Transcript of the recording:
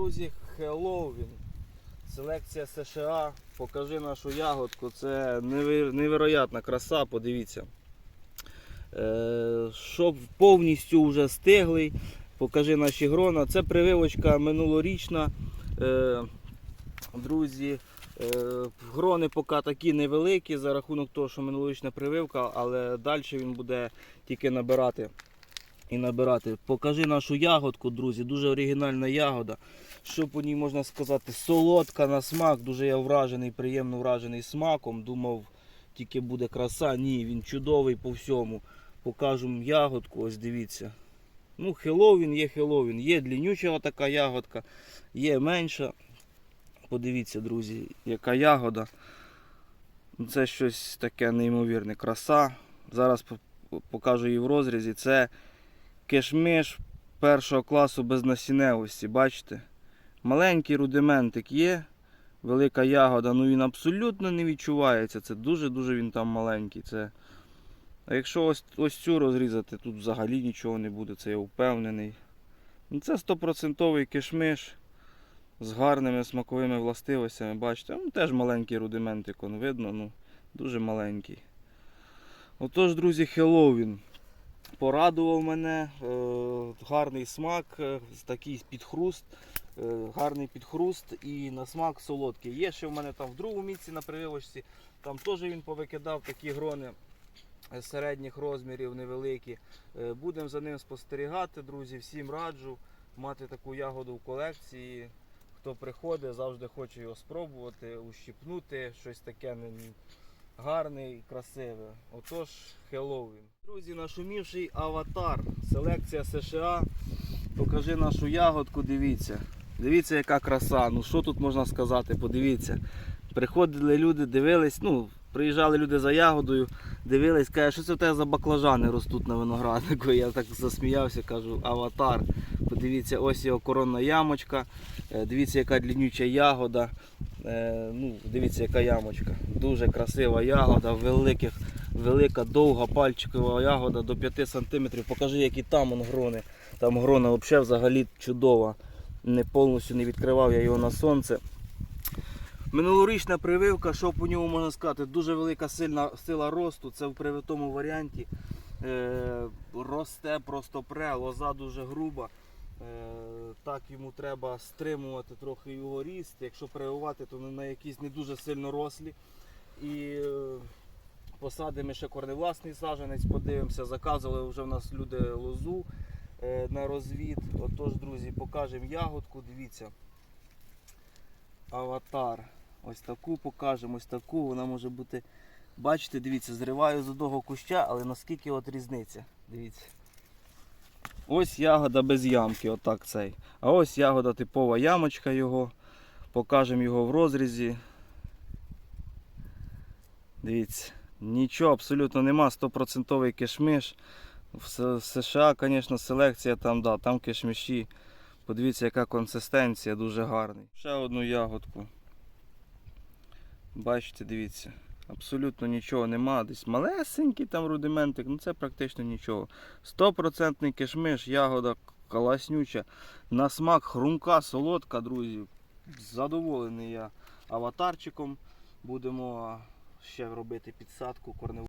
друзі, Хеллоуін. Селекція США. Покажи нашу ягодку. Це невероятна краса, подивіться. Е, щоб повністю вже стиглий. Покажи наші грона. Це прививочка минулорічна. Е, друзі, е, грони поки такі невеликі за рахунок того, що минулорічна прививка, але далі він буде тільки набирати і набирати. Покажи нашу ягодку, друзі. Дуже оригінальна ягода. Що по ній можна сказати? Солодка на смак. Дуже я вражений, приємно вражений смаком. Думав, тільки буде краса. Ні, він чудовий по всьому. Покажу ягодку, ось дивіться. Ну, Хеллоуін є Хеллоуін. Є длиннюча така ягодка, є менша. Подивіться, друзі, яка ягода. Ну, Це щось таке неймовірне. Краса. Зараз покажу її в розрізі. Це кишмиш першого класу без насінневості. Бачите? Маленький рудиментик є. Велика ягода, ну він абсолютно не відчувається. Це дуже-дуже він там маленький. Це... А якщо ось, ось цю розрізати, тут взагалі нічого не буде, це я впевнений. Ну, Це 100% кишмиш з гарними смаковими властивостями. Бачите, ну, теж маленький рудиментик, он видно, ну, дуже маленький. Отож, друзі, Хеллоуін. Порадував мене, е, гарний смак, е, такий підхруст, е, гарний підхруст і на смак солодкий. Є ще в мене там в другому місці на прививочці, там теж він повикидав такі грони середніх розмірів, невеликі. Будемо за ним спостерігати, друзі. Всім раджу мати таку ягоду в колекції. Хто приходить, завжди хоче його спробувати, ущипнути, щось таке і красиве. Отож, Хеллоуін. Друзі, нашумівший аватар. Селекція США. Покажи нашу ягодку, дивіться. Дивіться, яка краса. Ну що тут можна сказати? Подивіться. Приходили люди, дивились, ну, приїжджали люди за ягодою, дивились, кажуть, що це в тебе за баклажани ростуть на винограднику. Я так засміявся, кажу, аватар. Подивіться, ось його коронна ямочка. Е, Дивіться, яка длиннюча ягода. Е, Ну, дивіться, яка ямочка. Дуже красива ягода, великих, велика, довга пальчикова ягода до 5 см. Покажи, які там он грони. Там грона взагалі, взагалі чудова. Не повністю не відкривав я його на сонце. Минулорічна прививка, що по ньому можна сказати, дуже велика сильна сила росту. Це в привитому варіанті. Е, росте просто пре, лоза дуже груба. Е, так йому треба стримувати трохи його ріст. Якщо прививати, то на якісь не дуже сильно рослі. І е, посадимо ще корневласний саджанець, подивимося, заказували вже в нас люди лозу е, на розвід. Отож, друзі, покажемо ягодку, дивіться. Аватар. Ось таку покажемо, ось таку. Вона може бути. Бачите, дивіться, зриваю з одного куща, але наскільки от різниця. Дивіться. Ось ягода без ямки, отак цей. А ось ягода типова ямочка його. Покажемо його в розрізі. Дивіться, нічого абсолютно нема, 100% кишмиш. В США, звісно, селекція там, да, там кишмиші. Подивіться, яка консистенція, дуже гарний. Ще одну ягодку. Бачите, дивіться. Абсолютно нічого нема. Десь малесенький там рудиментик, ну це практично нічого. Стопроцентний кишмиш, ягода класнюча. На смак хрумка, солодка, друзі. Задоволений я аватарчиком. Будемо ще робити підсадку корневу.